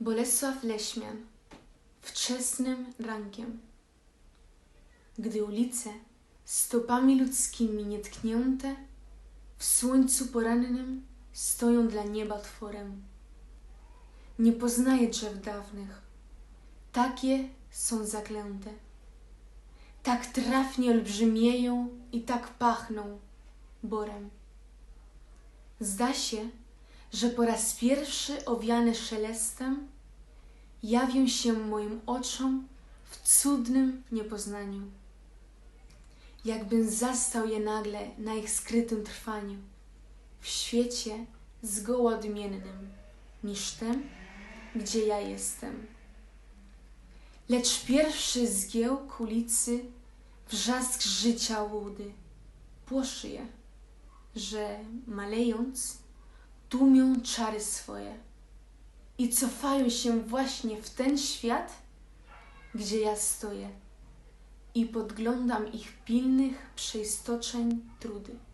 Bolesław Leśmian wczesnym rankiem. Gdy ulice stopami ludzkimi nietknięte w słońcu porannym stoją dla nieba tworem. Nie poznaję drzew dawnych, takie są zaklęte. Tak trafnie olbrzymieją i tak pachną borem. Zda się, że po raz pierwszy owiane szelestem jawią się moim oczom w cudnym niepoznaniu. Jakbym zastał je nagle na ich skrytym trwaniu, w świecie zgoła odmiennym niż tym, gdzie ja jestem. Lecz pierwszy zgiełk ulicy, wrzask życia łudy, płoszy je, że malejąc, tłumią czary swoje i cofają się właśnie w ten świat, gdzie ja stoję i podglądam ich pilnych przeistoczeń trudy.